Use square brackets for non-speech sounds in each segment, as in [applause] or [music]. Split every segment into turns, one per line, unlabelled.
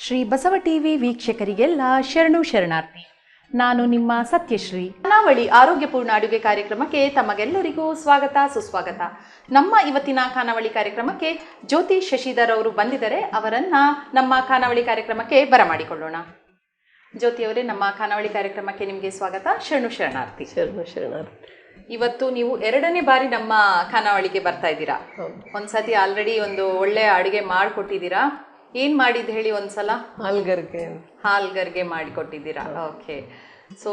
Shri Basava TV ವೀಕ್ಷಕರಿಗೆಲ್ಲ ಶರಣು ಶರಣಾರ್ಥಿ. ನಾನು ನಿಮ್ಮ ಸತ್ಯಶ್ರೀ. ಖಾನಾವಳಿ ಆರೋಗ್ಯಪೂರ್ಣ ಅಡುಗೆ ಕಾರ್ಯಕ್ರಮಕ್ಕೆ ತಮಗೆಲ್ಲರಿಗೂ ಸ್ವಾಗತ ಸುಸ್ವಾಗತ. ನಮ್ಮ ಇವತ್ತಿನ ಖಾನಾವಳಿ ಕಾರ್ಯಕ್ರಮಕ್ಕೆ ಜ್ಯೋತಿ ಶಶಿಧರ್ ಅವರು ಬಂದಿದ್ದರೆ. ಅವರನ್ನ ನಮ್ಮ ಖಾನಾವಳಿ ಕಾರ್ಯಕ್ರಮಕ್ಕೆ ಬರಮಾಡಿಕೊಳ್ಳೋಣ. ಜ್ಯೋತಿ ಅವರೇ ನಮ್ಮ ಖಾನಾವಳಿ ಕಾರ್ಯಕ್ರಮಕ್ಕೆ ನಿಮಗೆ ಸ್ವಾಗತ. ಶರಣು ಶರಣಾರ್ಥಿ.
ಶರಣು ಶರಣಾರ್ಥಿ.
ಇವತ್ತು ನೀವು ಎರಡನೇ ಬಾರಿ ನಮ್ಮ ಖಾನಾವಳಿಗೆ ಬರ್ತಾ ಇದ್ದೀರಾ. ಒಂದ್ಸತಿ ಆಲ್ರೆಡಿ ಒಂದು ಒಳ್ಳೆ ಅಡುಗೆ ಮಾಡಿಕೊಟ್ಟಿದ್ದೀರಾ. ಏನ್ ಮಾಡಿದ್ ಹೇಳಿ ಒಂದ್ಸಲ?
ಹಾಲ್ಗರ್ಗೆ.
ಹಾಲ್ಗರ್ಗೆ ಮಾಡಿಕೊಟ್ಟಿದ್ದೀರಾ? ಓಕೆ. ಸೊ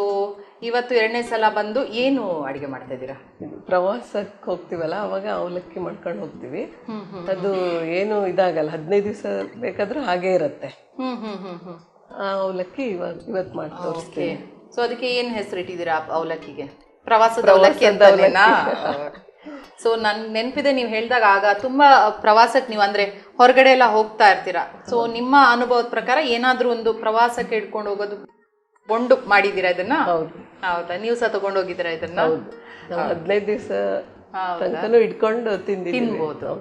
ಇವತ್ತು ಎರಡನೇ ಸಲ ಬಂದು ಏನು ಅಡಿಗೆ ಮಾಡ್ತಾ ಇದ್ದೀರಾ?
ಪ್ರವಾಸಕ್ಕೆ ಹೋಗ್ತೀವಲ್ಲ ಅವಾಗ ಅವಲಕ್ಕಿ ಮಾಡ್ಕೊಂಡು ಹೋಗ್ತೀವಿ. ಅದು ಏನು ಇದಾಗಲ್ಲ ಹದಿನೈದು ದಿವಸ ಬೇಕಾದ್ರೂ ಹಾಗೇ ಇರುತ್ತೆ. ಆ ಅವಲಕ್ಕಿ ಇವಾಗ ಇವತ್ತು ಮಾಡಿ
ಸೊ ಅದಕ್ಕೆ ಏನ್ ಹೆಸರು ಇಟ್ಟಿದ್ದೀರಾ ಆ ಅವಲಕ್ಕಿಗೆ? ಪ್ರವಾಸದ ಅವಲಕ್ಕಿ ಅಂತನೇನಾ? ಸೊ ನನ್ ನೆನಪಿದೆ ನೀವು ಹೇಳಿದಾಗ ಆಗ ತುಂಬಾ ಪ್ರವಾಸಕ್ಕೆ ನೀವು ಅಂದ್ರೆ ಹೊರಗಡೆ ಎಲ್ಲ ಹೋಗ್ತಾ ಇರ್ತೀರಾ? ಸೊ ನಿಮ್ಮ ಅನುಭವದ ಪ್ರಕಾರ ಏನಾದ್ರೂ ಒಂದು ಪ್ರವಾಸಕ್ಕೆ ಹಿಡ್ಕೊಂಡು ಹೋಗೋದು ಬೊಂಡು ಮಾಡಿದ್ದೀರಾ ಇದನ್ನ?
ಹೌದು.
ಹೌದಾ? ನೀವು ಸಹ ತಗೊಂಡು ಹೋಗಿದ್ದೀರಾ ಇದನ್ನ?
ಹದಿನೈದು ದಿವಸ ಇಟ್ಕೊಂಡು
ತಿನ್ಬೋದು.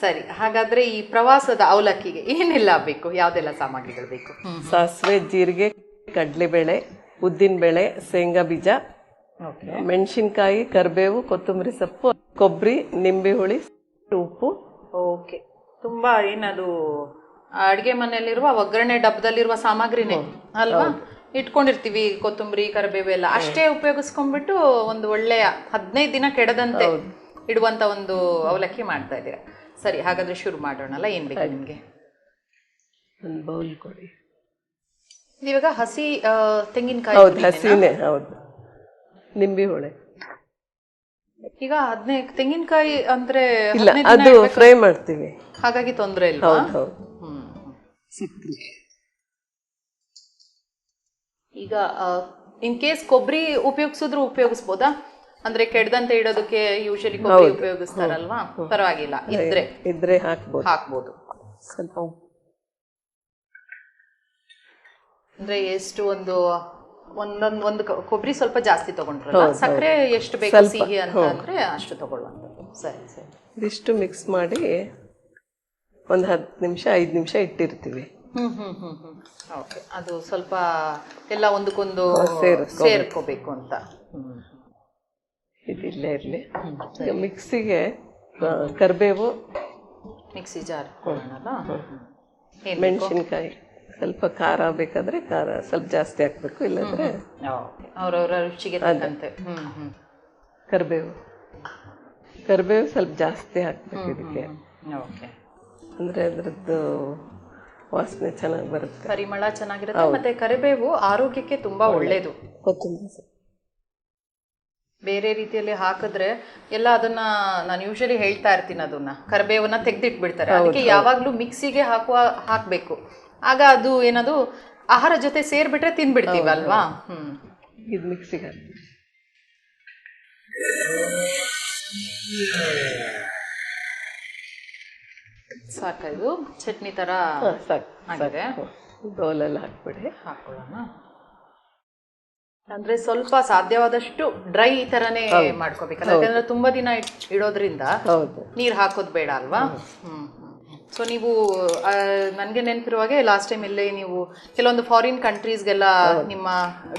ಸರಿ. ಹಾಗಾದ್ರೆ ಈ ಪ್ರವಾಸದ ಅವಲಕ್ಕಿಗೆ ಏನೆಲ್ಲ ಬೇಕು? ಯಾವ್ದೆಲ್ಲ ಸಾಮಗ್ರಿಗಳು ಬೇಕು?
ಸಾಸಿವೆ ಜೀರಿಗೆ ಕಡಲೆಬೇಳೆ ಉದ್ದಿನಬೇಳೆ ಶೇಂಗಾ ಬೀಜ ಮೆಣಸಿನ್ಕಾಯಿ ಕರಿಬೇವು ಕೊತ್ತಂಬರಿ ಸೊಪ್ಪು ಕೊಬ್ಬರಿ ನಿಂಬೆ ಹುಳಿ ಉಪ್ಪು.
ಓಕೆ. ತುಂಬಾ ಏನದು ಅಡಿಗೆ ಮನೆಯಲ್ಲಿರುವ ಒಗ್ಗರಣೆ ಡಬ್ಬದಲ್ಲಿರುವ ಸಾಮಗ್ರಿನೇ ಅಲ್ವಾ? ಇಟ್ಕೊಂಡಿರ್ತೀವಿ ಕೊತ್ತಂಬರಿ ಕರಿಬೇವು ಎಲ್ಲ. ಅಷ್ಟೇ ಉಪಯೋಗಿಸ್ಕೊಂಡ್ಬಿಟ್ಟು ಒಂದು ಒಳ್ಳೆಯ ಹದಿನೈದು ದಿನ ಕೆಡದಂತೆ ಇಡುವಂತ ಒಂದು ಅವಲಕ್ಕಿ ಮಾಡ್ತಾ ಇದ್ದೀರಾ. ಸರಿ ಹಾಗಾದ್ರೆ ಶುರು ಮಾಡೋಣಲ್ಲ ಏನ್ ಬೇಕು ನಿಮ್ಗೆ?
ಒಂದು ಬೌಲ್ ಕೊಡಿ.
ಇವಾಗ ಹಸಿ ತೆಂಗಿನಕಾಯಿ
ಹೌದು ಹಸಿನೇ ಹೌದು. ನಿಂಬೆ ಹೊಳೆ.
ಈಗ ಹದಿನೈದು ತೆಂಗಿನಕಾಯಿ ಅಂದ್ರೆ
ಇಲ್ಲ ಅದು ಫ್ರೈ ಮಾಡ್ತೀವಿ.
ಹಾಗಾಗಿ ತೊಂದ್ರೆ ಇಲ್ಲ ಈಗ ಇನ್ ಕೇಸ್ ಕೊಬ್ಬರಿ ಉಪಯೋಗಿಸಿದ್ರು ಉಪಯೋಗಿಸ್ಬೋದಾ? ಅಂದ್ರೆ ಕೆಡದಂತೆ ಇಡೋದಕ್ಕೆ ಯೂಶಲಿ ಕೊಬ್ಬರಿ ಉಪಯೋಗಿಸ್ತಾರಲ್ವಾ? ಪರವಾಗಿಲ್ಲ. ಇದ್ರೆ?
ಇದ್ರೆ ಹಾಕ್ಬೋದು.
ಹಾಕ್ಬೋದು.
ಸ್ವಲ್ಪ
ಅಂದ್ರೆ ಎಷ್ಟು ಒಂದು ಒಂದೊಂದ್ ಒಂದು ಕೊಬ್ಬರಿ ಸ್ವಲ್ಪ ಜಾಸ್ತಿ ತಗೊಂಡ್ರಲ್ಲ? ಸಕ್ಕರೆ ಎಷ್ಟು ಬೇಕು ಸಿಹಿ ಅಂತ ಅಂದ್ರೆ ಅಷ್ಟು ತಗೊಳ್ಳುವಂಥದ್ದು. ಸರಿ ಸರಿ.
ಇದಿಷ್ಟು ಮಿಕ್ಸ್ ಮಾಡಿ ಒಂದು ಹತ್ತು ನಿಮಿಷ ಐದು ನಿಮಿಷ ಇಟ್ಟಿರ್ತೀವಿ.
ಹ್ಮ್ ಹ್ಮ್ ಹ್ಮ್ ಹ್ಮ್. ಓಕೆ ಅದು ಸ್ವಲ್ಪ ಎಲ್ಲ ಒಂದಕ್ಕೊಂದು. ಸೇರ್ಕೋಬೇಕು ಅಂತ.
ಇದಿಲ್ಲೇ ಇರಲಿ. ಮಿಕ್ಸಿಗೆ ಕರಿಬೇವು
ಮಿಕ್ಸಿ ಜಾರ್
ಮೆಣಸಿನ್ಕಾಯಿ. ಸ್ವಲ್ಪ ಖಾರ ಬೇಕಾದ್ರೆ ಖಾರ ಸ್ವಲ್ಪ ಜಾಸ್ತಿ ಹಾಕ್ಬೇಕು ಇಲ್ಲಾಂದ್ರೆ
ಅವರವರ ರುಚಿಗೆ ತಕ್ಕಂತೆ.
ಕರಿಬೇವು. ಕರಿಬೇವು ಸ್ವಲ್ಪ ಜಾಸ್ತಿ ಹಾಕ್ಬೇಕು ಇದಕ್ಕೆ.
ಓಕೆ.
ಅಂದ್ರೆ ಅದ್ರದ್ದು ವಾಸನೆ ಚೆನ್ನಾಗಿ ಬರುತ್ತೆ.
ಪರಿಮಳ ಚೆನ್ನಾಗಿರುತ್ತೆ ಮತ್ತೆ ಕರಿಬೇವು ಆರೋಗ್ಯಕ್ಕೆ ತುಂಬಾ ಒಳ್ಳೇದು.
ಕೊತ್ತಂಬರಿ.
ಬೇರೆ ರೀತಿಯಲ್ಲಿ ಹಾಕಿದ್ರೆ ಎಲ್ಲ ಅದನ್ನ ನಾನು ಯೂಶಲಿ ಹೇಳ್ತಾ ಇರ್ತೀನಿ ಅದನ್ನ. ಕರಿಬೇವನ್ನ ತೆಗ್ದಿಟ್ಬಿಡ್ತಾರೆ. ಅದಕ್ಕೆ ಯಾವಾಗ್ಲೂ ಮಿಕ್ಸಿಗೆ ಹಾಕುವ ಹಾಕ್ಬೇಕು. ಆಗ ಅದು ಏನದು ಆಹಾರ ಜೊತೆ ಸೇರ್ಬಿಟ್ರೆ ತಿನ್ಬಿಡ್ತೀವಲ್ವಾ? ಹ್ಮ್.
ಇದು ಮಿಕ್ಸಿಗೆ
ಸಾಕು ಇದು ಚಟ್ನಿ ತರ ಆಗಿದೆ.
ಹಾಕ್ಬಿಡಿ.
ಹಾಕೊಳ್ಳೋಣ. ಅಂದ್ರೆ ಸ್ವಲ್ಪ ಸಾಧ್ಯವಾದಷ್ಟು ಡ್ರೈ ತರನೇ ಮಾಡ್ಕೋಬೇಕಲ್ಲ. ಯಾಕಂದ್ರೆ ತುಂಬಾ ದಿನ ಇಡೋದ್ರಿಂದ ನೀರ್ ಹಾಕೋದ್ ಬೇಡ ಅಲ್ವಾ? ಹ್ಮ್. ಸೊ ನೀವು ನನಗೆ ನೆನಪಿರುವಾಗೆ ಲಾಸ್ಟ್ ಟೈಮ್ ಇಲ್ಲೇ ನೀವು ಕೆಲವೊಂದು ಫಾರಿನ್ ಕಂಟ್ರೀಸ್ಗೆಲ್ಲ ನಿಮ್ಮ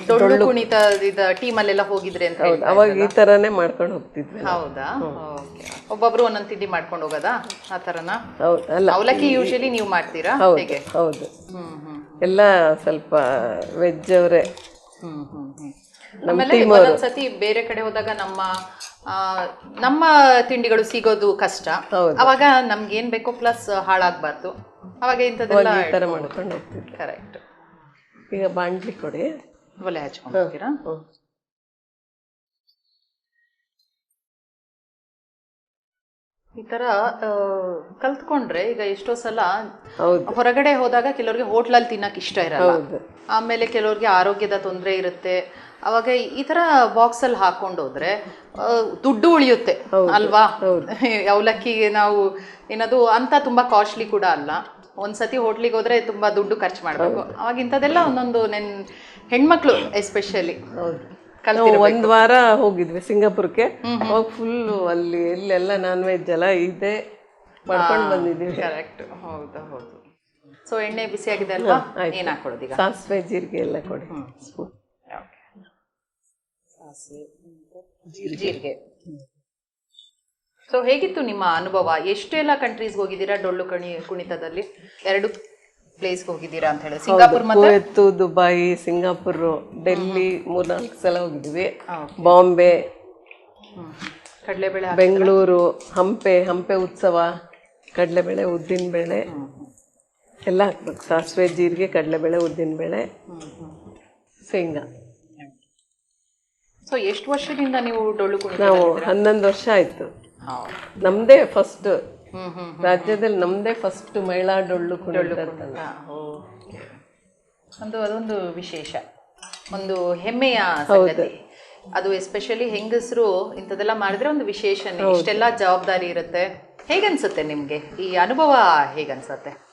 ದೊಡ್ಡ ಕುಣಿತ ಇದ ಟೀಮ್ ಅಲ್ಲೆಲ್ಲ ಹೋಗಿದ್ರೆ ಅಂತ
ಅವಾಗ ಈ ತರನೇ ಮಾಡ್ಕೊಂಡು ಹೋಗ್ತಿದ್ವಿ
ಹೌದಾ? ಒಬ್ಬೊಬ್ರು ಒಂದೊಂದು ತಿಂಡಿ ಮಾಡ್ಕೊಂಡು ಹೋಗೋದಾ? ಆ ತರನ? ಅವಲಕ್ಕಿ ಯೂಶಲಿ ನೀವು ಮಾಡ್ತೀರಾ?
ಹೌದು.
ಹೇಗೆ?
ಹೌದು.
ಹ್ಮ್ ಹ್ಮ್.
ಎಲ್ಲ ಸ್ವಲ್ಪ ವೆಜ್ ಅವರೇ.
ಹ್ಮ್ ಹ್ಮ್ ಹ್ಮ್. ಸತಿ ಬೇರೆ ಕಡೆ ಹೋದಾಗ ನಮ್ಮ ನಮ್ಮ ತಿಂಡಿಗಳು ಸಿಗೋದು ಕಷ್ಟ. ಅವಾಗ ನಮ್ಗೆ ಏನ್ ಬೇಕೋ ಪ್ಲಸ್ ಹಾಳಾಗ್ಬಾರ್ದು. ಅವಾಗ ಇಂಥದ್ದೆಲ್ಲ
ಈ ಥರ ಮಾಡ್ಕೊಂಡು ಹೋಗ್ತೀವಿ
ಕರೆಕ್ಟ್
ಈಗ ಬಾಂಡ್ಲಿ ಕೊಡಿ.
ಒಲೆ ಹಚ್ಕೊಂಡ್ತೀರಾ ಈ ತರ ಕಲ್ತ್ಕೊಂಡ್ರೆ ಈಗ ಎಷ್ಟೋ ಸಲ ಹೊರಗಡೆ ಹೋದಾಗ ಕೆಲವ್ರಿಗೆ ಹೋಟ್ಲಲ್ಲಿ ತಿನ್ನಕ್ ಇಷ್ಟ ಇರಲ್ಲ. ಆಮೇಲೆ ಕೆಲವ್ರಿಗೆ ಆರೋಗ್ಯದ ತೊಂದರೆ ಇರುತ್ತೆ. ಅವಾಗ ಈ ತರ ಬಾಕ್ಸ್ ಅಲ್ಲಿ ಹಾಕೊಂಡು ಹೋದ್ರೆ ದುಡ್ಡು ಉಳಿಯುತ್ತೆ. ಅಲ್ವಾ? [laughs] ಅವಲಕ್ಕಿಗೆ ನಾವು ಏನದು ಅಂತ ತುಂಬಾ ಕಾಸ್ಟ್ಲಿ ಕೂಡ ಅಲ್ಲ. ಒಂದ್ಸತಿ ಹೋಟ್ಲಿಗೆ ಹೋದ್ರೆ ತುಂಬಾ ದುಡ್ಡು ಖರ್ಚು ಮಾಡಬೇಕು. ಅವಾಗ ಇಂಥದ್ದೆಲ್ಲ ಒಂದೊಂದು ನೆನ್ ಹೆಣ್ಮಕ್ಳು ಎಸ್ಪೆಷಲಿ
ನಾವು ಒಂದ್ ವಾರ ಹೋಗಿದ್ವಿ ಸಿಂಗಾಪುರ್ಗೆ ಅವಾಗ ಫುಲ್ ಅಲ್ಲಿ ಎಲ್ಲೆಲ್ಲ ನಾನ್ ವೆಜ್ ಎಲ್ಲ ಇದೆ ಮಾಡ್ಕೊಂಡು ಬಂದಿದ್ದೀವಿ.
ಕರೆಕ್ಟ್ ಹೌದು ಹೌದು. ಸೊ ಎಣ್ಣೆ ಬಿಸಿ ಆಗಿದೆ ಅಲ್ವಾ? ಏನ್ ಹಾಕೊಳ್ಳೋದು ಈಗ?
ಸಾಸಿವೆ ಜೀರಿಗೆ ಎಲ್ಲ ಕೊಡಿ. ಸ್ಪೂನ್
ಜೀರಿಗೆ. ಸೊ ಹೇಗಿತ್ತು ನಿಮ್ಮ ಅನುಭವ? ಎಷ್ಟೆಲ್ಲ ಕಂಟ್ರೀಸ್ಗೆ ಹೋಗಿದ್ದೀರಾ ಡೊಳ್ಳು ಕಣಿ ಕುಣಿತದಲ್ಲಿ? ಎರಡು. ಪ್ಲೇಸ್ಗೆ ಹೋಗಿದ್ದೀರಾ ಅಂತ ಹೇಳಿ. ಸಿಂಗಾಪುರ್ ಮತ್ತೆ?
ಕುವೆತ್ತು ದುಬೈ ಸಿಂಗಾಪುರ್ ಡೆಲ್ಲಿ ಮೂರ್ನಾಲ್ಕು ಸಲ ಹೋಗಿದ್ವಿ. ಬಾಂಬೆ
ಕಡಲೆಬೇಳೆ
ಬೆಂಗಳೂರು ಹಂಪೆ ಹಂಪೆ ಉತ್ಸವ ಕಡಲೆಬೇಳೆ ಉದ್ದಿನಬೇಳೆ ಎಲ್ಲ ಹಾಕ್ಬೇಕು. ಸಾಸಿವೆ ಜೀರಿಗೆ ಕಡಲೆಬೇಳೆ ಉದ್ದಿನಬೇಳೆ ಶೇಂಗಾ.
ಸೊ ಎಷ್ಟು ವರ್ಷದಿಂದ ನೀವು ಡೊಳ್ಳು ಕುಣಿತ
ನಾವು ಹನ್ನೊಂದು ವರ್ಷ ಆಯಿತು.
ನಮ್ಮದೇ
ನಮ್ದೇ ಫಸ್ಟ್ ರಾಜ್ಯದಲ್ಲಿ ನಮ್ದೇ ಫಸ್ಟ್ ಮಹಿಳಾ ಡೊಳ್ಳು ಕುಣಿತ
ಓ. ಒಂದು ಅದೊಂದು ವಿಶೇಷ. ಒಂದು ಹೆಮ್ಮೆಯ ಸಂಗತಿ. ಅದು ಎಸ್ಪೆಷಲಿ ಹೆಂಗಸರು ಇಂಥದೆಲ್ಲ ಮಾಡಿದ್ರೆ ಒಂದು ವಿಶೇಷನೇ ಇಷ್ಟೆಲ್ಲ ಜವಾಬ್ದಾರಿ ಇರುತ್ತೆ. ಹೇಗನ್ಸುತ್ತೆ ನಿಮ್ಗೆ? ಈ ಅನುಭವ ಹೇಗನ್ಸುತ್ತೆ?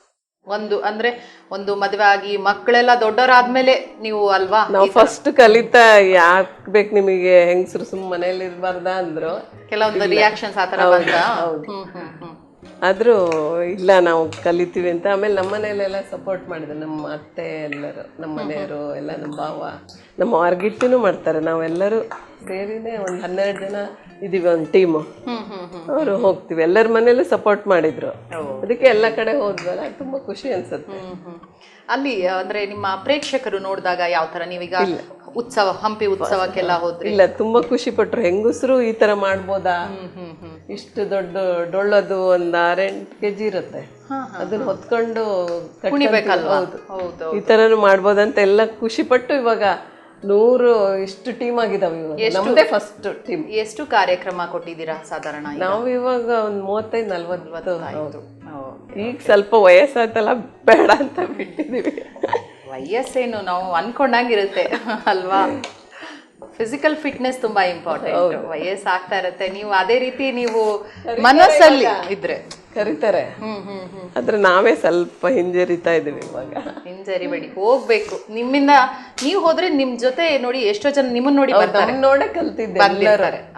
ಒಂದು ಅಂದ್ರೆ ಒಂದು ಮದುವೆ ಆಗಿ ಮಕ್ಕಳೆಲ್ಲ ದೊಡ್ಡವರಾದ್ಮೇಲೆ ನೀವು ಅಲ್ವಾ?
ನಾವು ಫಸ್ಟ್ ಕಲಿತಾ ಯಾಕ್ಬೇಕು ನಿಮಗೆ ಹೆಂಗಸರು ಸುಮ್ ಮನೇಲಿ ಇರಬಾರ್ದ ಅಂದ್ರು.
ಕೆಲವೊಂದು ರಿಯಾಕ್ಷನ್ಸ್ ಆತರ ಹೌದು. ಹ್ಮ್ ಹ್ಮ್ ಹ್ಮ್.
ಆದ್ರೂ ಇಲ್ಲ ನಾವು ಕಲಿತೀವಿ ಅಂತ. ಆಮೇಲೆ ನಮ್ಮ ಮನೆಯಲ್ಲೆಲ್ಲ ಸಪೋರ್ಟ್ ಮಾಡಿದ್ರು. ನಮ್ಮ ಅತ್ತೆ ಎಲ್ಲರೂ ನಮ್ಮ ಮನೆಯವರು ಎಲ್ಲ ನಮ್ಮ ಭಾವ. ನಮ್ಮ ಆರ್ಗಿಟ್ಟಿನೂ ಮಾಡ್ತಾರೆ. ನಾವೆಲ್ಲರೂ ಸೇರಿನೇ ಒಂದು ಹನ್ನೆರಡು ಜನ ಇದೀವಿ ಒಂದು ಟೀಮು ಅವರು ಹೋಗ್ತೀವಿ. ಎಲ್ಲರ ಮನೇಲೂ ಸಪೋರ್ಟ್ ಮಾಡಿದ್ರು. ಅದಕ್ಕೆ ಎಲ್ಲ ಕಡೆ ಹೋದ್ವಲ್ಲ ತುಂಬ ಖುಷಿ ಅನ್ಸುತ್ತೆ.
ಅಲ್ಲಿ ಅಂದ್ರೆ ನಿಮ್ಮ ಪ್ರೇಕ್ಷಕರು ನೋಡಿದಾಗ ಯಾವ ತರ? ನೀವೀಗ ಉತ್ಸವ ಹಂಪಿ ಉತ್ಸವಕ್ಕೆಲ್ಲ ಹೋದ್ರಿ?
ಇಲ್ಲ ತುಂಬಾ ಖುಷಿ ಪಟ್ರು. ಹೆಂಗಸರು ಈ ತರ ಮಾಡ್ಬೋದಾ? ಇಷ್ಟು ದೊಡ್ಡ ಡೊಳ್ಳದು ಒಂದ್ ಆರೆಂಟು ಕೆಜಿ ಇರುತ್ತೆ.
ಹಾ,
ಅದನ್ನ ಹೊತ್ಕೊಂಡು ಈ
ಕುಣಿಬೇಕಲ್ವಾ?
ಈ ತರನು ಮಾಡ್ಬೋದಂತ ಎಲ್ಲ ಖುಷಿ ಪಟ್ಟು ಇವಾಗ ನೂರು ಇಷ್ಟು ಟೀಮ್ ಆಗಿದಾವೆ ಇವಾಗ. ನಮ್ಮದೇ ಫಸ್ಟ್ ಟೀಮ್
ಎಷ್ಟು ಕಾರ್ಯಕ್ರಮ ಕೊಟ್ಟಿದ್ದೀರಾ ಸಾಧಾರಣ?
ನಾವು ಇವಾಗ ಒಂದ್ ಮೂವತ್ತೈದು ನಲ್ವತ್ತು. ಈಗ ಸ್ವಲ್ಪ ವಯಸ್ಸಾಯ್ತಲ್ಲ ಬೇಡ ಅಂತ ಬಿಟ್ಟಿದೀವಿ.
ವಯಸ್ಸೇನು ನಾವು ಅನ್ಕೊಂಡಂಗಿರುತ್ತೆ ಅಲ್ವಾ? ಫಿಸಿಕಲ್ ಫಿಟ್ನೆಸ್ ತುಂಬಾ ಇಂಪಾರ್ಟೆಂಟ್ ವಯಸ್ಸಾಗ್ತಾ ಇರುತ್ತೆ. ನೀವು ಅದೇ ರೀತಿ ನೀವು ಮನಸ್ಸಲ್ಲಿ ಇದ್ರೆ.
ಕರೀತಾರೆ. ಆದ್ರೆ ನಾವೇ ಸ್ವಲ್ಪ ಹಿಂಜರಿತಾ ಇದೀವಿ ಇವಾಗ.
ಹಿಂಜರಿಬೇಡಿ. ಹೋಗ್ಬೇಕು. ನಿಮ್ಮಿಂದ ನೀವು ಹೋದ್ರೆ ನಿಮ್ ಜೊತೆ ನೋಡಿ ಎಷ್ಟೋ ಜನ ನಿಮ್ಮನ್ನ ನೋಡಿ ಬರ್ತಾರೆ.
ನಮ್ ನೋಡೇ ಕಲ್ತಿದ್ದೆ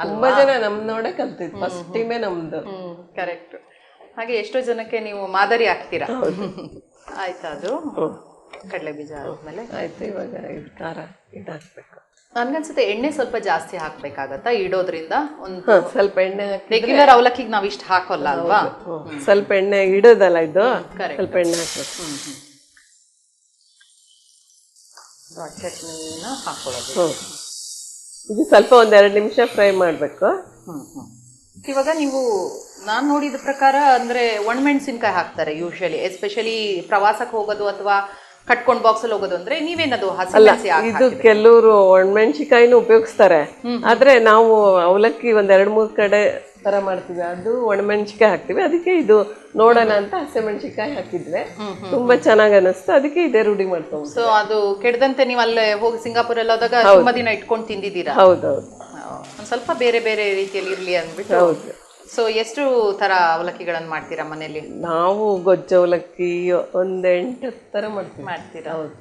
ತುಂಬಾ ಜನ ನಮ್ ನೋಡೆ ಕಲ್ತಿದ್ ಫಸ್ಟ್ ಟೀಮೇ ನಮ್ದು.
ಕರೆಕ್ಟ್ ಹಾಗೆ ಎಷ್ಟೋ ಜನಕ್ಕೆ ನೀವು ಮಾದರಿ ಆಗ್ತೀರಾ? ಆಯ್ತಾ ಅದು ಕಡಲೆ ಬೀಜ ಆದ್ಮೇಲೆ.
ಆಯ್ತು ಇವಾಗ ಖಾರ ಇದಾಕ್ಬೇಕು.
ನನ್ಗನ್ಸುತ್ತೆ ಎಣ್ಣೆ ಸ್ವಲ್ಪ ಜಾಸ್ತಿ ಹಾಕ್ಬೇಕಾಗತ್ತಾ ಇಡೋದ್ರಿಂದ ಒಂದು
ಸ್ವಲ್ಪ ಎಣ್ಣೆ
ರೆಗ್ಯುಲರ್ ಅವಲಕ್ಕಿಗೆ ನಾವ್ ಇಷ್ಟ ಹಾಕೋಲ್ಲ ಅಲ್ವಾ?
ಸ್ವಲ್ಪ ಎಣ್ಣೆ ಇಡೋದಲ್ಲ ಇದು? ಸ್ವಲ್ಪ ಎಣ್ಣೆ ಹಾಕ್ಬೇಕು.
ಚಟ್ನಿನ ಹಾಕೊಳ್ಳೋದು.
ಹ್ಮ್ ಇದು ಸ್ವಲ್ಪ ಒಂದ್ ಎರಡು ನಿಮಿಷ ಫ್ರೈ ಮಾಡ್ಬೇಕು.
ಇವಾಗ ನೀವು ನಾನ್ ನೋಡಿದ ಪ್ರಕಾರ ಅಂದ್ರೆ ಒಣಮೆಣಸಿನ್ಕಾಯಿ ಹಾಕ್ತಾರೆ ಯೂಶಲಿ ಎಸ್ಪೆಷಲಿ ಪ್ರವಾಸಕ್ಕೆ ಹೋಗೋದು ಅಥವಾ ಕಟ್ಕೊಂಡ್ ಬಾಕ್ಸ್ ಅಲ್ಲಿ ಹೋಗೋದು ಅಂದ್ರೆ ನೀವೇನದು
ಇದು ಕೆಲವರು ಒಣಮೆಣಸಿಕಾಯಿನೂ ಉಪಯೋಗಿಸ್ತಾರೆ. ಆದ್ರೆ ನಾವು ಅವಲಕ್ಕಿ ಒಂದ್ ಎರಡ್ ಮೂರ್ ಕಡೆ ತರ ಮಾಡ್ತೀವಿ. ಅದು ಒಣಮೆಣಸಿಕಾಯಿ ಹಾಕ್ತಿವಿ. ಅದಕ್ಕೆ ಇದು ನೋಡೋಣ ಅಂತ ಹಸಿಮೆಣಸಿಕಾಯಿ ಹಾಕಿದ್ವಿ. ತುಂಬಾ ಚೆನ್ನಾಗಿ ಅನಿಸ್ತು. ಅದಕ್ಕೆ ಇದೇ ರೂಢಿ ಮಾಡ್ತೀವಿ
ಸೊ ಅದು ಕೆಡದಂತೆ ನೀವು ಅಲ್ಲೇ ಹೋಗಿ ಸಿಂಗಾಪುರ್ ಅಲ್ಲಿ ಹೋದಾಗ ತುಂಬಾ ದಿನ ಇಟ್ಕೊಂಡು ತಿಂದಿದ್ದೀರಾ?
ಹೌದೌದು.
ಒಂದ್ ಸ್ವಲ್ಪ ಬೇರೆ ಬೇರೆ ರೀತಿಯಲ್ಲಿ ಇರ್ಲಿ ಅಂದ್ಬಿಟ್ಟು.
ಹೌದು.
ಸೊ ಎಷ್ಟು ತರ ಅವಲಕ್ಕಿಗಳನ್ನು ಮಾಡ್ತೀರಾ ಮನೆಯಲ್ಲಿ?
ನಾವು ಗೊಜ್ಜು ಅವಲಕ್ಕಿ ಒಂದೆಂಟು ಎಂಟು ತರ ಮಾಡ್ತೀವಿ.
ಮಾಡ್ತೀರಾ?
ಹೌದು.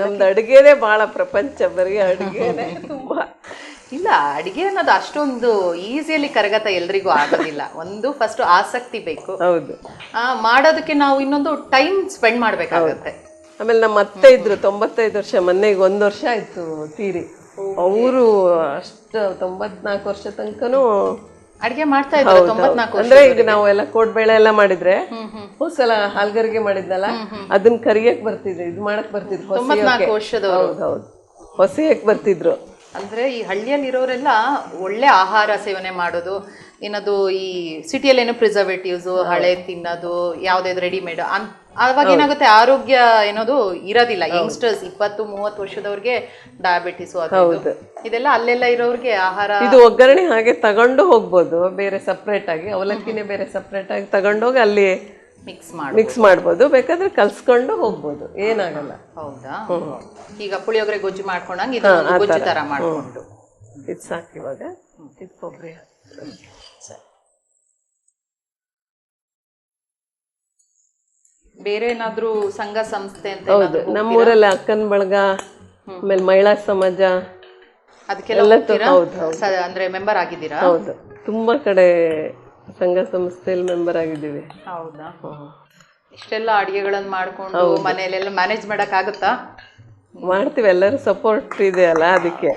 ನಮ್ದು ಅಡುಗೆನೇ ಬಹಳ ಪ್ರಪಂಚ ಬರೀ ಅಡುಗೆನೇ [laughs] ತುಂಬಾ.
ಇಲ್ಲ ಅಡಿಗೆ ಅನ್ನೋದು ಅಷ್ಟೊಂದು ಈಸಿಯಲ್ಲಿ ಕರಗತ ಎಲ್ರಿಗೂ ಆಗೋದಿಲ್ಲ. ಒಂದು ಫಸ್ಟ್ ಆಸಕ್ತಿ ಬೇಕು.
ಹೌದು.
ಆ, ಮಾಡೋದಕ್ಕೆ ನಾವು ಇನ್ನೊಂದು ಟೈಮ್ ಸ್ಪೆಂಡ್ ಮಾಡಬೇಕಾಗುತ್ತೆ.
ಆಮೇಲೆ ನಮ್ಮ ಅತ್ತೆ ಇದ್ರು ತೊಂಬತ್ತೈದು ವರ್ಷ ಮೊನ್ನೆಗೆ ಒಂದು ವರ್ಷ ಆಯ್ತು ತೀರಿ. ಅವರು ಅಷ್ಟು ತೊಂಬತ್ನಾಲ್ಕು ವರ್ಷ ತನಕನೂ
ಅಡಿಗೆ ಮಾಡ್ತಾ ಇದ್ರು ತೊಂಬತ್ನಾಲ್ಕು ವರ್ಷ
ಅಂದ್ರೆ ಈಗ ನಾವು ಎಲ್ಲ ಕೋಡ್ಬೇಳೆ ಎಲ್ಲ ಮಾಡಿದ್ರೆ ಸಲ ಹಾಲ್ಗರಿಗೆ ಮಾಡಿದ್ನಲ್ಲ ಅದನ್ನ ಕರಿಯಕ್ ಬರ್ತಿದ್ರು ಇದು ಮಾಡಕ್ ಬರ್ತಿದ್ರು
ತೊಂಬತ್ನಾಲ್ಕು ವರ್ಷದವರು.
ಹೌದು ಬರ್ತಿದ್ರು.
ಅಂದ್ರೆ ಈ ಹಳ್ಳಿಯಲ್ಲಿ ಇರೋರೆಲ್ಲ ಒಳ್ಳೆ ಆಹಾರ ಸೇವನೆ ಮಾಡೋದು ಏನದು ಈ ಸಿಟಿಯಲ್ಲಿ ಏನೋ ಪ್ರಿಸರ್ವೇಟಿವ್ಸ್ ಹಳೆ ತಿನ್ನೋದು ಯಾವ್ದಾದ್ರು ರೆಡಿಮೇಡ್ ಅವಾಗ ಏನಾಗುತ್ತೆ ಆರೋಗ್ಯ ಏನೋದು ಇರೋದಿಲ್ಲ. ಯಂಗ್ಸ್ಟರ್ಸ್ ಇಪ್ಪತ್ತು ಮೂವತ್ತು ವರ್ಷದವ್ರಿಗೆ ಡಯಾಬಿಟಿಸ್ ಹೌದು. ಇದೆಲ್ಲ ಅಲ್ಲೆಲ್ಲ ಇರೋರಿಗೆ ಆಹಾರ
ಇದು ಒಗ್ಗರಣೆ ಹಾಗೆ ತಗೊಂಡು ಹೋಗ್ಬೋದು ಬೇರೆ ಸಪ್ರೇಟ್ ಆಗಿ. ಅವಲಕ್ಕಿನೇ ಬೇರೆ ಸಪ್ರೇಟ್ ಆಗಿ ತಗೊಂಡೋಗಿ ಅಲ್ಲಿ
ಮಿಕ್ಸ್ ಮಾಡಿ
ಮಿಕ್ಸ್ ಮಾಡ್ಬೋದು. ಬೇಕಾದ್ರೆ ಕಲ್ಸ್ಕೊಂಡು ಹೋಗ್ಬೋದು. ಏನಾಗಲ್ಲ.
ಹೌದಾ? ಈಗ ಪುಳಿಯೋಗರೆ ಗೊಜ್ಜು ಮಾಡ್ಕೊಂಡಂಗೆ ಇದು ಗೊಜ್ಜು ತರ. ಮಾಡ್ಕೊಂಡು.
ಇದು ಸಾಕು ಇವಾಗ. ಇದು ಕೊಬ್ಬರಿ.
ಬೇರೆ ಏನಾದ್ರೂ ಸಂಘ ಸಂಸ್ಥೆ ಅಂತ
ಹೌದು ನಮ್ಮೂರಲ್ಲಿ ಅಕ್ಕನ ಬಳಗ ಆಮೇಲೆ ಮಹಿಳಾ ಸಮಾಜ
ಅದಕ್ಕೆಲ್ಲ ಹೌದು ಸ- ಅಂದ್ರೆ ಮೆಂಬರ್ ಆಗಿದ್ದೀರಾ?
ಹೌದು. ತುಂಬಾ ಕಡೆ ಸಂಘ ಸಂಸ್ಥೆಯಲ್ಲಿ ಮೆಂಬರ್ ಆಗಿದ್ದೀವಿ.
ಹೌದಾ? ಇಷ್ಟೆಲ್ಲ ಅಡಿಗೆಗಳನ್ನ ಮಾಡ್ಕೊಂಡು ಮನೆಯಲ್ಲೆಲ್ಲ ಮ್ಯಾನೇಜ್ ಮಾಡಕ್ ಆಗುತ್ತಾ
ಮಾಡ್ತೀವಿ ಎಲ್ಲರೂ ಸಪೋರ್ಟ್ ಇದೆ ಅಲ್ಲ ಅದಕ್ಕೆ.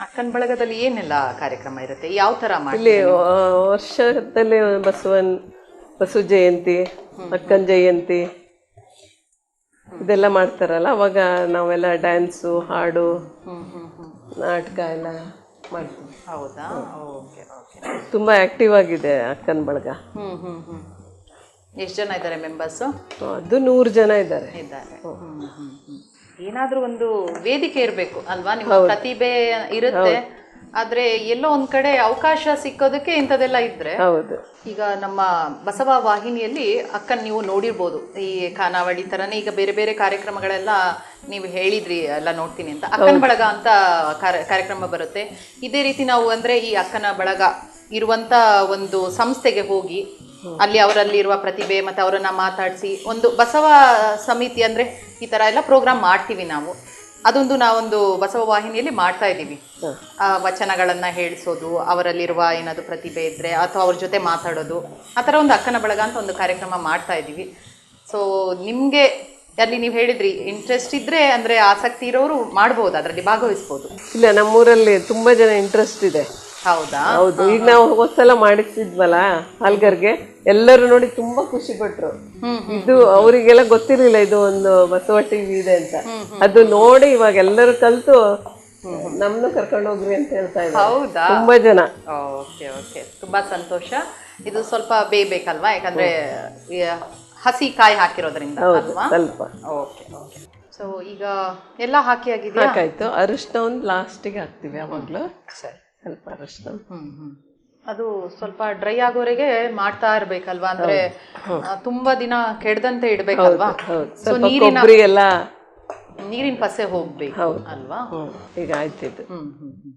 ಅಕ್ಕನ ಬಳಗದಲ್ಲಿ ಏನೆಲ್ಲ ಕಾರ್ಯಕ್ರಮ ಇರುತ್ತೆ? ಯಾವ ತರ ಮಾಡಿ
ಇಲ್ಲಿ ಆ, ವರ್ಷದಲ್ಲಿ ಬಸವನ್ ಬಸವ ಜಯಂತಿ ಅಕ್ಕನ ಜಯಂತಿ ಇದೆಲ್ಲ ಮಾಡ್ತಾರಲ್ಲ ಅವಾಗ ನಾವೆಲ್ಲ ಡ್ಯಾನ್ಸು ಹಾಡು ನಾಟಕ ಎಲ್ಲ ಮಾಡ್ತೀವಿ.
ಹೌದಾ? Okay okay.
ತುಂಬ ಆ್ಯಕ್ಟಿವ್ ಆಗಿದೆ ಅಕ್ಕನ ಬಳಗ.
ಹ್ಞೂ ಹ್ಞೂ ಹ್ಞೂ ಎಷ್ಟು ಜನ ಇದ್ದಾರೆ ಮೆಂಬರ್ಸ್
ಅದು ನೂರು ಜನ ಇದ್ದಾರೆ.
ಇದ್ದಾರೆ. ಏನಾದ್ರೂ ಒಂದು ವೇದಿಕೆ ಇರಬೇಕು ಅಲ್ವಾ? ನಿಮ್ಮ ಪ್ರತಿಭೆ ಇರುತ್ತೆ. ಆದ್ರೆ ಎಲ್ಲೋ ಒಂದ್ ಕಡೆ ಅವಕಾಶ ಸಿಕ್ಕೋದಕ್ಕೆ ಇಂಥದೆಲ್ಲ ಇದ್ರೆ
ಹೌದು.
ಈಗ ನಮ್ಮ ಬಸವ ವಾಹಿನಿಯಲ್ಲಿ ಅಕ್ಕನ್ ನೀವು ನೋಡಿರ್ಬೋದು. ಈ ಖಾನಾವಳಿ ತರನೇ ಈಗ ಬೇರೆ ಬೇರೆ ಕಾರ್ಯಕ್ರಮಗಳೆಲ್ಲ ನೀವು ಹೇಳಿದ್ರಿ ಎಲ್ಲ ನೋಡ್ತೀನಿ ಅಂತ. ಅಕ್ಕನ ಬಳಗ ಅಂತ ಕಾರ್ಯ- ಕಾರ್ಯಕ್ರಮ ಬರುತ್ತೆ. ಇದೇ ರೀತಿ ನಾವು ಅಂದ್ರೆ ಈ ಅಕ್ಕನ ಬಳಗ ಇರುವಂತ ಒಂದು ಸಂಸ್ಥೆಗೆ ಹೋಗಿ ಅಲ್ಲಿ ಅವರಲ್ಲಿರುವ ಪ್ರತಿಭೆ ಮತ್ತೆ ಅವರನ್ನ ಮಾತಾಡಿಸಿ ಒಂದು ಬಸವ ಸಮಿತಿ ಅಂದ್ರೆ ಈ ತರ ಎಲ್ಲ ಪ್ರೋಗ್ರಾಮ್ ಮಾಡ್ತೀವಿ ನಾವು. ಅದೊಂದು ನಾವೊಂದು ಬಸವ ವಾಹಿನಿಯಲ್ಲಿ ಮಾಡ್ತಾ ಇದ್ದೀವಿ. ಆ ವಚನಗಳನ್ನ ಹೇಳಿಸೋದು ಅವರಲ್ಲಿರುವ ಏನಾದರೂ ಪ್ರತಿಭೆ ಇದ್ರೆ ಅಥವಾ ಅವ್ರ ಜೊತೆ ಮಾತಾಡೋದು ಆ ಥರ ಒಂದು ಅಕ್ಕನ ಬಳಗ ಅಂತ ಒಂದು ಕಾರ್ಯಕ್ರಮ ಮಾಡ್ತಾ ಇದ್ದೀವಿ. ಸೊ ನಿಮಗೆ ಅಲ್ಲಿ ನೀವು ಹೇಳಿದ್ರಿ ಇಂಟ್ರೆಸ್ಟ್ ಇದ್ರೆ ಅಂದ್ರೆ ಆಸಕ್ತಿ ಇರೋರು ಮಾಡ್ಬೋದು ಅದರಲ್ಲಿ ಭಾಗವಹಿಸ್ಬೋದು.
ಇಲ್ಲ ನಮ್ಮೂರಲ್ಲಿ ತುಂಬ ಜನ ಇಂಟ್ರೆಸ್ಟ್ ಇದೆ.
ಹೌದಾ?
ಹೌದು ಈಗ ನಾವು ಹೋದ್ಸಲ ಮಾಡಿಸಿದ್ವಲ್ಲ ಹಾಲ್ಗರ್ಗೆ? ಎಲ್ಲರೂ ನೋಡಿ ತುಂಬಾ ಖುಷಿ ಪಟ್ರು. ಇದು ಅವರಿಗೆಲ್ಲ ಗೊತ್ತಿರ್ಲಿಲ್ಲ ಇದು ಒಂದು ಬಸವ ಟಿವಿ ಇದೆ ಅಂತ. ಅದು ನೋಡಿ ಇವಾಗ ಎಲ್ಲರೂ ಕಲ್ತು ನಮ್ನು ಕರ್ಕೊಂಡು ಹೋಗ್ರಿ ಅಂತ ಹೇಳ್ತಾ ಇದ್ದಾರೆ.
ಹೌದಾ?
ತುಂಬಾ ಜನ.
Okay okay. ತುಂಬಾ ಸಂತೋಷ. ಇದು ಸ್ವಲ್ಪ ಬೇಯಬೇಕಲ್ವಾ? ಯಾಕಂದ್ರೆ ಈ ಹಸಿ ಕಾಯಿ ಹಾಕಿರೋದ್ರಿಂದ ಅಲ್ವಾ?
ಸ್ವಲ್ಪ.
Okay okay. ಸೊ ಈಗ ಎಲ್ಲ ಹಾಕಿ ಆಗಿದೆ
ಹಾಕಾಯ್ತು. ಅರಿಶಿನ ಒಂದು ಲಾಸ್ಟಿಗೆ ಹಾಕ್ತಿವಿ ಯಾವಾಗ್ಲೂ.
ಸರಿ.
ಸ್ವಲ್ಪ ಅರಿಶಿನ
ಹ್ಮ್ ಹ್ಮ್. ಅದು ಸ್ವಲ್ಪ ಡ್ರೈ ಆಗೋವರೆಗೆ ಮಾಡ್ತಾ ಇರ್ಬೇಕಲ್ವಾ? ಅಂದ್ರೆ ತುಂಬಾ ದಿನ ಕೆಡದಂತೆ ಇಡ್ಬೇಕಲ್ವಾ? ಸೊ ನೀರಿನ ನೀರಿನ ಪಸೆ ಹೋಗ್ಬೇಕು ಅಲ್ವಾ?
ಈಗ ಆಯ್ತಿದ್ದು
ಹ್ಮ್ ಹ್ಮ್ ಹ್ಮ್.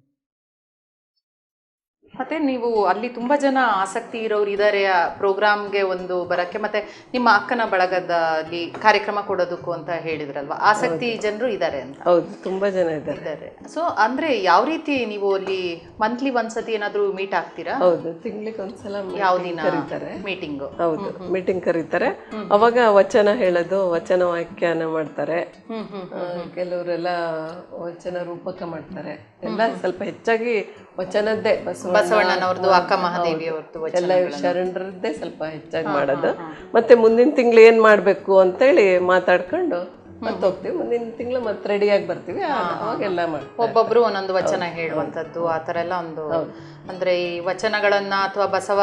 ಮತ್ತೆ ನೀವು ಅಲ್ಲಿ ತುಂಬಾ ಜನ ಆಸಕ್ತಿ ಇರೋರು ಇದ್ದಾರೆ ಆ ಪ್ರೋಗ್ರಾಮ್ಗೆ ಒಂದು ಬರಕ್ಕೆ. ಮತ್ತೆ ನಿಮ್ಮ ಅಕ್ಕನ ಬಳಗದಲ್ಲಿ ಕಾರ್ಯಕ್ರಮ ಕೊಡೋದಕ್ಕೂ ಅಂತ ಹೇಳಿದ್ರಲ್ವಾ? ಆಸಕ್ತಿ ಜನರು ಇದ್ದಾರೆ ಅಂತ.
ಹೌದು ತುಂಬಾ ಜನ ಇದ್ದಾರೆ
ಸೊ ಅಂದ್ರೆ ಯಾವ ರೀತಿ ನೀವು ಅಲ್ಲಿ ಮಂತ್ಲಿ ಒಂದ್ಸತಿ ಏನಾದ್ರು ಮೀಟ್ ಆಗ್ತೀರಾ?
ಹೌದು ತಿಂಗ್ಳಿಗೆ ಒಂದ್ಸಲ
ಯಾವ ದಿನ
ಕರೀತಾರೆ.
ಮೀಟಿಂಗ್
ಹೌದು ಮೀಟಿಂಗ್ ಕರೀತಾರೆ. ಅವಾಗ ವಚನ ಹೇಳೋದು ವಚನ ವ್ಯಾಖ್ಯಾನ ಮಾಡ್ತಾರೆ. ಕೆಲವರೆಲ್ಲ ವಚನ ರೂಪಕ ಮಾಡ್ತಾರೆ. ಎಲ್ಲ ಸ್ವಲ್ಪ ಹೆಚ್ಚಾಗಿ ವಚನದ್ದೇ ಬಸವ
ಬಸವಣ್ಣನವ್ರದ್ದು ಅಕ್ಕ ಮಹಾದೇವಿ ಅವ್ರದ್ದು
ಎಲ್ಲ ಶರಣರದ್ದೇ ಸ್ವಲ್ಪ ಹೆಚ್ಚಾಗಿ ಮಾಡೋದು. ಮತ್ತೆ ಮುಂದಿನ ತಿಂಗಳು ಏನ್ ಮಾಡ್ಬೇಕು ಅಂತೇಳಿ ಮಾತಾಡ್ಕೊಂಡು ಮತ್ತೆ ಹೋಗ್ತೀವಿ ಮುಂದಿನ ತಿಂಗಳು ಮತ್ತೆ ರೆಡಿಯಾಗಿ ಬರ್ತೀವಿ. ಅವಾಗೆಲ್ಲ ಮಾಡ್ತೀವಿ
ಒಬ್ಬೊಬ್ರು ಒಂದೊಂದು ವಚನ ಹೇಳುವಂಥದ್ದು ಆ ಥರ ಎಲ್ಲ ಒಂದು ಅಂದ್ರೆ ಈ ವಚನಗಳನ್ನ ಅಥವಾ ಬಸವ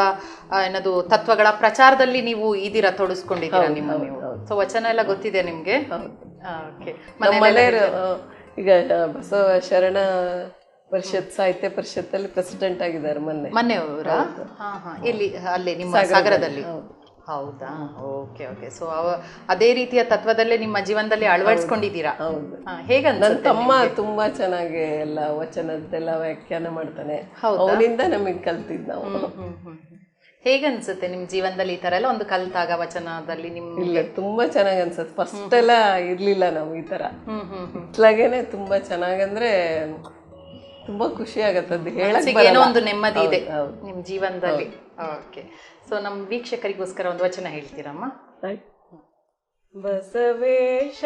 ಏನದು ತತ್ವಗಳ ಪ್ರಚಾರದಲ್ಲಿ ನೀವು ಇದೀರಾ ತೊಡಸ್ಕೊಂಡಿದ್ದೀರಾ ನಿಮ್ಮ ನೀವು? ಸೊ ವಚನ ಎಲ್ಲ ಗೊತ್ತಿದೆ ನಿಮ್ಗೆ? ಓಕೆ
ಈಗ ಬಸವ ಶರಣ ಪರಿಷತ್ ಸಾಹಿತ್ಯ ಪರಿಷತ್ತಲ್ಲಿ ಪ್ರೆಸಿಡೆಂಟ್ ಆಗಿದ್ದಾರೆ ಮೊನ್ನೆ.
ಮನೆಯವರ? ಎಲ್ಲಿ ಅಲ್ಲೇ ನಿಮ್ಮ ಸಾಗರದಲ್ಲಿ ಹೌದಾ. Okay okay. ಸೊ ಅವ ಅದೇ ರೀತಿಯ ತತ್ವದಲ್ಲೇ ನಿಮ್ಮ ಜೀವನದಲ್ಲಿ ಅಳವಡಿಸ್ಕೊಂಡಿದ್ದೀರಾ?
ಹೌದು
ಹಾ,
ನನ್ನ ತಮ್ಮ ತುಂಬಾ ಚೆನ್ನಾಗಿ ಎಲ್ಲ ವಚನದ್ದೆಲ್ಲ ವ್ಯಾಖ್ಯಾನ ಮಾಡ್ತಾನೆ. ಅವನಿಂದ ನಮಗೆ ಕಲ್ತಿದ್ ನಾವು.
ಹ್ಮ್, ಅನ್ಸುತ್ತೆ ನಿಮ್ಮ ಹೇಗನ್ಸುತ್ತೆ ನಿಮ್ ಜೀವನದಲ್ಲಿ ಈ ಥರ ಎಲ್ಲ? ಒಂದು ಕಲ್ತಾಗ ವಚನದಲ್ಲಿ ನಿಮ್
ಇಲ್ಲ ತುಂಬಾ ಚೆನ್ನಾಗಿ ಅನ್ಸುತ್ತೆ. ಫಸ್ಟ್ ಎಲ್ಲ ಇರ್ಲಿಲ್ಲ ನಾವು ಈ ತರ. ಇಟ್ಲಾಗೇನೆ ತುಂಬ ಚೆನ್ನಾಗಂದ್ರೆ ತುಂಬಾ ಖುಷಿ ಆಗತ್ತೆ ಅದು
ಹೇಳಕ್ಕೆ ಏನೋ ಒಂದು ನೆಮ್ಮದಿ ಇದೆ
ನಿಮ್ಮ
ನಿಮ್ ಜೀವನದಲ್ಲಿ. ಓಕೆ. ಸೊ ನಮ್ಮ ವೀಕ್ಷಕರಿಗೋಸ್ಕರ ಒಂದು ವಚನ ಹೇಳ್ತೀರಮ್ಮ.
ಬಸವೇಶ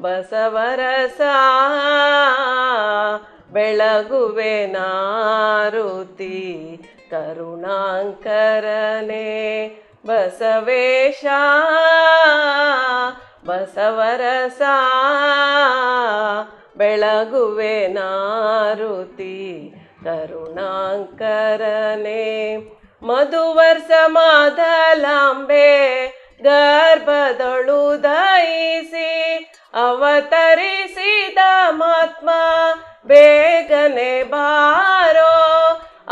ಬಸವರಸ ಬೆಳಗುವೆ ನಾರುತಿ ಕರುಣಾಂಕರನೆ ಬಸವೇಶ ಬಸವರಸ ಬೆಳಗುವೆ ನಾರುತಿ ಕರುಣಾಂಕರನೆ. ಮಧುವರ್ಷ ಮಾದಲಾಂಬೆ ಗರ್ಭದೊಳು ದಯಿಸಿ ಅವತರಿಸಿದ ಮಾತ್ಮ ಬೇಗನೆ ಬಾರೋ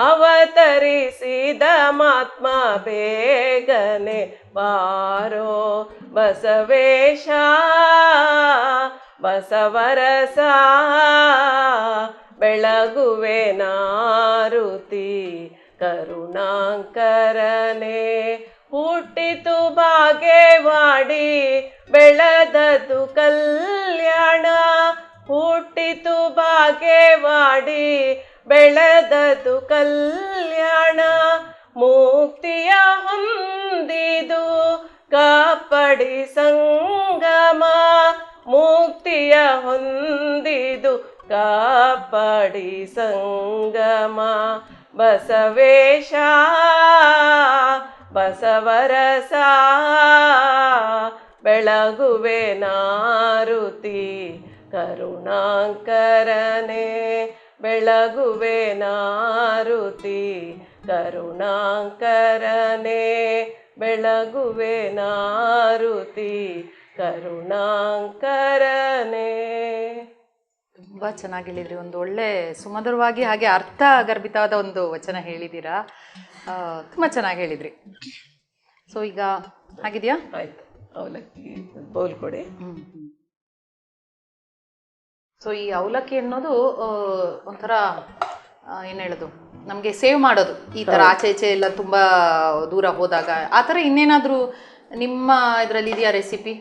ಅವತರಿಸಿದ ಮಾತ್ಮ ಬೇಗನೆ ಬಾರೋ ಬಸವೇಶ ಬಸವರಸ ಬೆಳಗುವೆ ನಾರುತಿ ಕರುಣಾಂಕರನೆ ಹುಟ್ಟಿತು ಬಾಗೇವಾಡಿ ಕಲ್ಯಾಣ ಮುಕ್ತಿಯ ಹೊಂದ ಹೊಂದಿದು, ಕಾಪಡಿ ಸಂಗಮ ಮುಕ್ತಿಯ ಹೊಂದಿದು, ಕಾಪಡಿ ಸಂಗಮ ಬಸವೇಶ, ಬಸವರಸ, ಬೆಳಗುವೆ ನಾರುತಿ ಕರುಣಾಂಕರನೆ ಬೆಳಗುವೆ ನಾರುತಿ ಕರುಣಾಂಕರನೆ ಬೆಳಗುವೆ ನಾರುತಿ ಕರುಣಾಂಕರನೆ.
ತುಂಬಾ ಚೆನ್ನಾಗಿ ಹೇಳಿದ್ರಿ. ಒಂದು ಒಳ್ಳೆ ಸುಮಧುರವಾಗಿ ಹಾಗೆ ಅರ್ಥ ಗರ್ಭಿತವಾದ ಒಂದು ವಚನ ಹೇಳಿದ್ದೀರಾ. ತುಂಬ ಚೆನ್ನಾಗಿ ಹೇಳಿದ್ರಿ. ಸೊ ಈಗ ಆಗಿದೆಯಾ
ಆಯ್ತು. ಅವಲಕ್ಕಿ ಬೌಲ್ ಕೊಡಿ.
ಸೊ ಈ ಅವಲಕ್ಕಿ ಅನ್ನೋದು ಒಂಥರ ಏನು ಹೇಳೋದು? ನಮಗೆ ಸೇವ್ ಮಾಡೋದು. ಈ ತರ ಆಚೆ ಈಚೆ ಎಲ್ಲ ತುಂಬಾ ದೂರ ಹೋದಾಗ. ಆ ಥರ ಇನ್ನೇನಾದರೂ ನಿಮ್ಮ ಇದರಲ್ಲಿ ಇದೆಯಾ ರೆಸಿಪಿ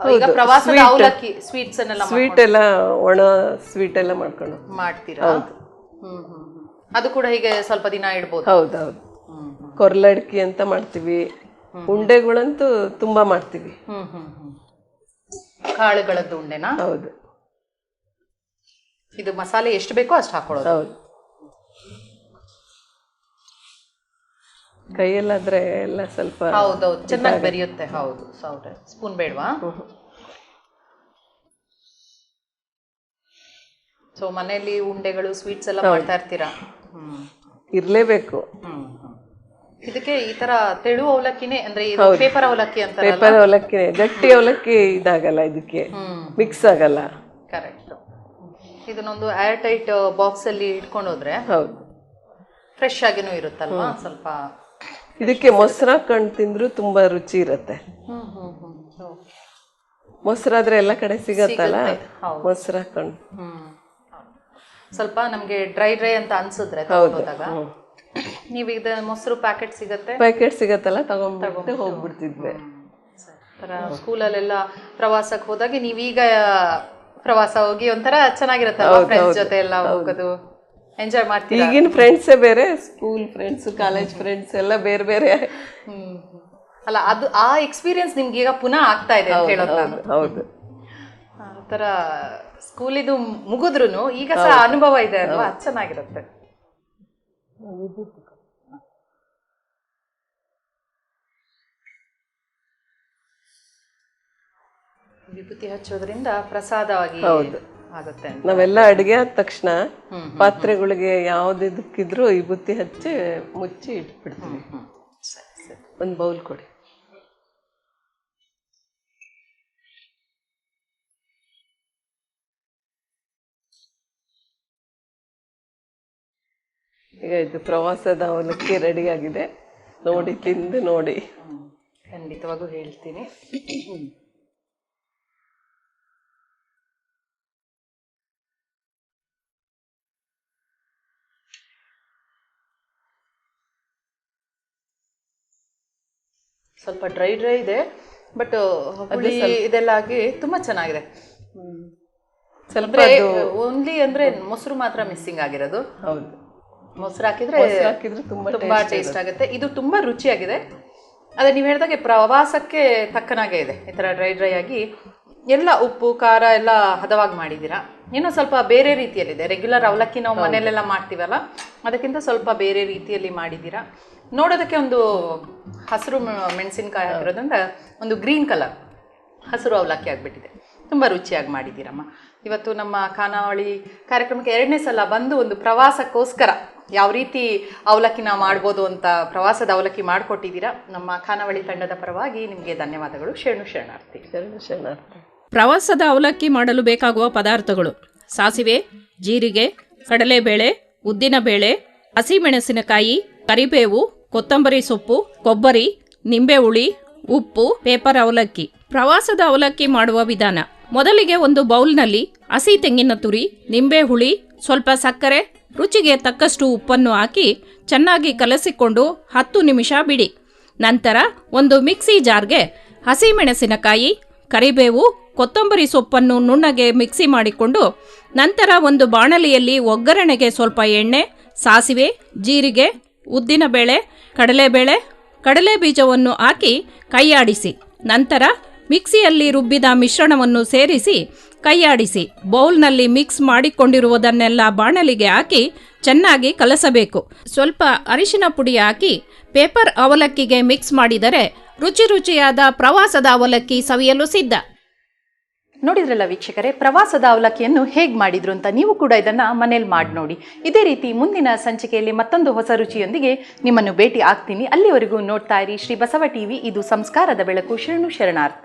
ಈಗ ಪ್ರವಾಸದ ಅವಲಕ್ಕಿ ಸ್ವೀಟ್ಸ್ ಅನ್ನೆಲ್ಲ
ಸ್ವೀಟ್ ಎಲ್ಲ ಒಣ ಸ್ವೀಟ್ ಎಲ್ಲ ಮಾಡ್ಕೊಂಡು.
ಮಾಡ್ತೀರಾ? ಹ್ಮ್ ಹ್ಮ್. ಅದು ಕೂಡ ಹೀಗೆ ಸ್ವಲ್ಪ ದಿನ ಇಡ್ಬೋದು. ಹೌದು
ಕೊರ್ಲಡ್ಕಿ ಅಂತ ಮಾಡ್ತೀವಿ. ಉಂಡೆಗಳಂತೂ ತುಂಬಾ ಮಾಡ್ತೀವಿ.
ಹ್ಮ್ ಹ್ಮ್ ಹ್ಮ್. ಕಾಳುಗಳದ್ದು ಉಂಡೆನಾ?
ಹೌದು.
ಇದು ಮಸಾಲೆ ಎಷ್ಟು ಬೇಕೋ ಅಷ್ಟು ಹಾಕೊಳ್ಳೋದು.
ಹೌದು. ಕೈಯಲ್ಲಾದ್ರೆ ಎಲ್ಲ ಸ್ವಲ್ಪ
ಹೌದೌದು ಚೆನ್ನಾಗಿ ಬೆರೆಯುತ್ತೆ ಹೌದು ಸೌಟೆ ಸ್ಪೂನ್ ಬೇಡವಾ? ಸೊ ಮನೆಯಲ್ಲಿ ಉಂಡೆಗಳು ಸ್ವೀಟ್ಸ್ ಎಲ್ಲ ಮಾಡ್ತಾ ಇರ್ತೀರಾ?
ಇರ್ಲೇಬೇಕು.
ಇದಕ್ಕೆ ಈ ತರ ತೆಳು ಅವಲಕ್ಕಿನೇ ಅಂದ್ರೆ ಪೇಪರ್ ಅವಲಕ್ಕಿ ಅಂತ
ಪೇಪರ್ ಅವಲಕ್ಕಿ ಗಟ್ಟಿ ಅವಲಕ್ಕಿ ಇದಾಗಲ್ಲ ಇದಕ್ಕೆ. ಮಿಕ್ಸ್ ಆಗಲ್ಲ.
ಕರೆಕ್ಟ್ ಇದನ್ನೊಂದು ಏರ್ ಟೈಟ್ ಬಾಕ್ಸ್ ಅಲ್ಲಿ ಇಟ್ಕೊಂಡು ಹೋದ್ರೆ
ಹೌದು.
ಫ್ರೆಶ್ ಆಗಿನೂ ಇರುತ್ತಲ್ವಾ? ಸ್ವಲ್ಪ
ಇದಕ್ಕೆ ಮೊಸರ ಕಣ್ ತಿಂದ್ರು ತುಂಬಾ ರುಚಿ ಇರುತ್ತೆ. ಮೊಸರಾದ್ರೆ ಎಲ್ಲ ಕಡೆ ಸಿಗತ್ತಲ್ಲ? ಮೊಸರ
ಕಣ್. ಸ್ವಲ್ಪ ನಮ್ಗೆ ಡ್ರೈ ಡ್ರೈ ಅಂತ ಅನ್ಸಿದ್ರೆ ತಗೊಂಡೋದಾಗ. ನೀವು ಇದ ಮೊಸರು ಪ್ಯಾಕೆಟ್ ಸಿಗತ್ತೆ?
ಪ್ಯಾಕೆಟ್ ಸಿಗತ್ತಲ್ಲ? ತಗೊಂಡ್ಬಿಟ್ಟು ಹೋಗ್ಬಿಡ್ತಿದ್ವಿ.
ಸ್ಕೂಲಲ್ಲೆಲ್ಲ ಪ್ರವಾಸಕ್ಕೆ ಹೋದಾಗ ನೀವೀಗ ಪ್ರವಾಸ ಹೋಗಿ ಒಂಥರ ಚೆನ್ನಾಗಿರುತ್ತೆ ಫ್ರೆಂಡ್ಸ್ ಜೊತೆ ಎಲ್ಲ ಹೋಗೋದು? ಎಂಜಾಯ್ ಮಾಡ್ತೀರಾ?
ಈಗಿನ ಫ್ರೆಂಡ್ಸೇ ಬೇರೆ ಸ್ಕೂಲ್ ಫ್ರೆಂಡ್ಸ್ ಕಾಲೇಜ್ ಫ್ರೆಂಡ್ಸ್ ಎಲ್ಲ ಬೇರೆ ಬೇರೆ.
ಹ್ಮ್. ಅಲ್ಲ ಅದು ಆ ಎಕ್ಸ್ಪೀರಿಯನ್ಸ್ ನಿಮ್ಗೆ ಈಗ ಪುನಃ ಆಗ್ತಾ ಇದೆ ಅಂತ ಹೇಳೋದು ನಾನು.
ಹೌದು
ಆ ಸ್ಕೂಲ್ ಸ್ಕೂಲಿದು ಮುಗಿದ್ರು ಈಗ ಸಹ ಅನುಭವ ಇದೆ ಅಲ್ವಾ? ಅದ್ ಚೆನ್ನಾಗಿರುತ್ತೆ. ವಿಭೂತಿ ಹಚ್ಚೋದ್ರಿಂದ ಪ್ರಸಾದವಾಗಿ ಆಗುತ್ತೆ ಅಂತ.
ನಾವೆಲ್ಲ ಅಡುಗೆ ಆದ ತಕ್ಷಣ ಪಾತ್ರೆಗಳಿಗೆ ಯಾವ್ದಿದಕ್ಕಿದ್ರು ವಿಭೂತಿ ಹಚ್ಚಿ ಮುಚ್ಚಿ ಇಟ್ಬಿಡ್ತೀವಿ. ಒಂದು ಬೌಲ್ ಕೊಡಿ. ಈಗ ಇದು ಪ್ರವಾಸದ ಅವಲಕ್ಕಿ ರೆಡಿ ಆಗಿದೆ ನೋಡಿ ತಿಂದು ನೋಡಿ.
ಖಂಡಿತವಾಗೂ ಹೇಳ್ತೀನಿ. ಸ್ವಲ್ಪ ಡ್ರೈ ಡ್ರೈ ಇದೆ ಬಟ್ ಹುಳಿ ಇದೆಲ್ಲ ಆಗಿ ತುಂಬಾ ಚೆನ್ನಾಗಿದೆ.
ಸ್ವಲ್ಪ
ಓನ್ಲಿ ಅಂದ್ರೆ ಮೊಸರು ಮಾತ್ರ ಮಿಸ್ಸಿಂಗ್ ಆಗಿರೋದು.
ಹೌದು.
ಮೊಸರು ಹಾಕಿದ್ರೆ
ಹಾಕಿದ್ರೆ ತುಂಬಾ
ತುಂಬಾ ಟೇಸ್ಟ್ ಆಗುತ್ತೆ. ಇದು ತುಂಬಾ ರುಚಿಯಾಗಿದೆ. ಅದೇ ನೀವು ಹೇಳಿದಾಗೆ ಪ್ರವಾಸಕ್ಕೆ ತಕ್ಕನಾಗೆ ಇದೆ. ಈ ತರ ಡ್ರೈ ಡ್ರೈ ಆಗಿ ಎಲ್ಲ ಉಪ್ಪು ಖಾರ ಎಲ್ಲ ಹದವಾಗಿ ಮಾಡಿದ್ದೀರಾ. ಏನೋ ಸ್ವಲ್ಪ ಬೇರೆ ರೀತಿಯಲ್ಲಿದೆ. ರೆಗ್ಯುಲರ್ ಅವಲಕ್ಕಿ ನಾವು ಮನೆಯಲ್ಲೆಲ್ಲ ಮಾಡ್ತೀವಲ್ಲ ಅದಕ್ಕಿಂತ ಸ್ವಲ್ಪ ಬೇರೆ ರೀತಿಯಲ್ಲಿ ಮಾಡಿದ್ದೀರಾ. ನೋಡೋದಕ್ಕೆ ಒಂದು ಹಸಿರು ಮೆಣಸಿನಕಾಯಿ ಹಾಕಿರೋದ್ರಿಂದ ಒಂದು ಗ್ರೀನ್ ಕಲರ್ ಹಸಿರು ಅವಲಕ್ಕಿ ಆಗಿಬಿಟ್ಟಿದೆ. ತುಂಬ ರುಚಿಯಾಗಿ ಮಾಡಿದ್ದೀರಮ್ಮ. ಇವತ್ತು ನಮ್ಮ ಖಾನಾವಳಿ ಕಾರ್ಯಕ್ರಮಕ್ಕೆ ಎರಡನೇ ಸಲ ಬಂದು ಒಂದು ಪ್ರವಾಸಕ್ಕೋಸ್ಕರ ಯಾವ ರೀತಿ ಅವಲಕ್ಕಿನ ಮಾಡ್ಬೋದು ಅಂತ ಪ್ರವಾಸದ ಅವಲಕ್ಕಿ ಮಾಡಿಕೊಟ್ಟಿದ್ದೀರಾ ನಮ್ಮ ಖಾನಾವಳಿ ತಂಡದ ಪರವಾಗಿ ನಿಮಗೆ ಧನ್ಯವಾದಗಳು. ಶೇಣು ಶರಣಾರ್ಥಿ.
ಶರಣು ಶರಣಾರ್ಥಿ.
ಪ್ರವಾಸದ ಅವಲಕ್ಕಿ ಮಾಡಲು ಬೇಕಾಗುವ ಪದಾರ್ಥಗಳು ಸಾಸಿವೆ ಜೀರಿಗೆ ಕಡಲೆಬೇಳೆ ಉದ್ದಿನಬೇಳೆ ಹಸಿಮೆಣಸಿನಕಾಯಿ ಕರಿಬೇವು ಕೊತ್ತಂಬರಿ ಸೊಪ್ಪು, ಕೊಬ್ಬರಿ, ನಿಂಬೆ ಹುಳಿ, ಉಪ್ಪು, ಪೇಪರ್ ಅವಲಕ್ಕಿ. ಪ್ರವಾಸದ ಅವಲಕ್ಕಿ ಮಾಡುವ ವಿಧಾನ. ಮೊದಲಿಗೆ ಒಂದು ಬೌಲ್ನಲ್ಲಿ ಹಸಿ ತೆಂಗಿನ ತುರಿ, ನಿಂಬೆ ಹುಳಿ, ಸ್ವಲ್ಪ ಸಕ್ಕರೆ, ರುಚಿಗೆ ತಕ್ಕಷ್ಟು ಉಪ್ಪನ್ನು ಹಾಕಿ ಚೆನ್ನಾಗಿ ಕಲಸಿಕೊಂಡು ಹತ್ತು ನಿಮಿಷ ಬಿಡಿ. ನಂತರ ಒಂದು ಮಿಕ್ಸಿ ಜಾರ್ಗೆ ಹಸಿಮೆಣಸಿನಕಾಯಿ, ಕರಿಬೇವು, ಕೊತ್ತಂಬರಿ ಸೊಪ್ಪನ್ನು ನುಣ್ಣಗೆ ಮಿಕ್ಸಿ ಮಾಡಿಕೊಂಡು ನಂತರ ಒಂದು ಬಾಣಲಿಯಲ್ಲಿ ಒಗ್ಗರಣೆಗೆ ಸ್ವಲ್ಪ ಎಣ್ಣೆ, ಸಾಸಿವೆ, ಜೀರಿಗೆ ಉದ್ದಿನಬೇಳೆ ಕಡಲೆಬೇಳೆ ಕಡಲೆ ಬೀಜವನ್ನು ಹಾಕಿ ಕೈಯಾಡಿಸಿ. ನಂತರ ಮಿಕ್ಸಿಯಲ್ಲಿ ರುಬ್ಬಿದ ಮಿಶ್ರಣವನ್ನು ಸೇರಿಸಿ ಕೈಯಾಡಿಸಿ. ಬೌಲ್ನಲ್ಲಿ ಮಿಕ್ಸ್ ಮಾಡಿಕೊಂಡಿರುವುದನ್ನೆಲ್ಲ ಬಾಣಲಿಗೆ ಹಾಕಿ ಚೆನ್ನಾಗಿ ಕಲಸಬೇಕು. ಸ್ವಲ್ಪ ಅರಿಶಿನ ಪುಡಿ ಹಾಕಿ ಪೇಪರ್ ಅವಲಕ್ಕಿಗೆ ಮಿಕ್ಸ್ ಮಾಡಿದರೆ ರುಚಿ ರುಚಿಯಾದ ಪ್ರವಾಸದ ಅವಲಕ್ಕಿ ಸವಿಯಲು ಸಿದ್ಧ.
ನೋಡಿದ್ರಲ್ಲ ವೀಕ್ಷಕರೇ, ಪ್ರವಾಸದ ಅವಲಕ್ಕಿಯನ್ನು ಹೇಗೆ ಮಾಡಿದ್ರು ಅಂತ ನೀವು ಕೂಡ ಇದನ್ನ ಮನೇಲಿ ಮಾಡಿ ನೋಡಿ. ಇದೇ ರೀತಿ ಮುಂದಿನ ಸಂಚಿಕೆಯಲ್ಲಿ ಮತ್ತೊಂದು ಹೊಸ ರುಚಿಯೊಂದಿಗೆ ನಿಮ್ಮನ್ನು ಭೇಟಿ ಆಗ್ತೀನಿ. ಅಲ್ಲಿವರೆಗೂ ನೋಡ್ತಾ ಇರಿ ಶ್ರೀ ಬಸವ ಟಿವಿ, ಇದು ಸಂಸ್ಕಾರದ ಬೆಳಕು, ಶರಣು ಶರಣಾರ್ಥಿ.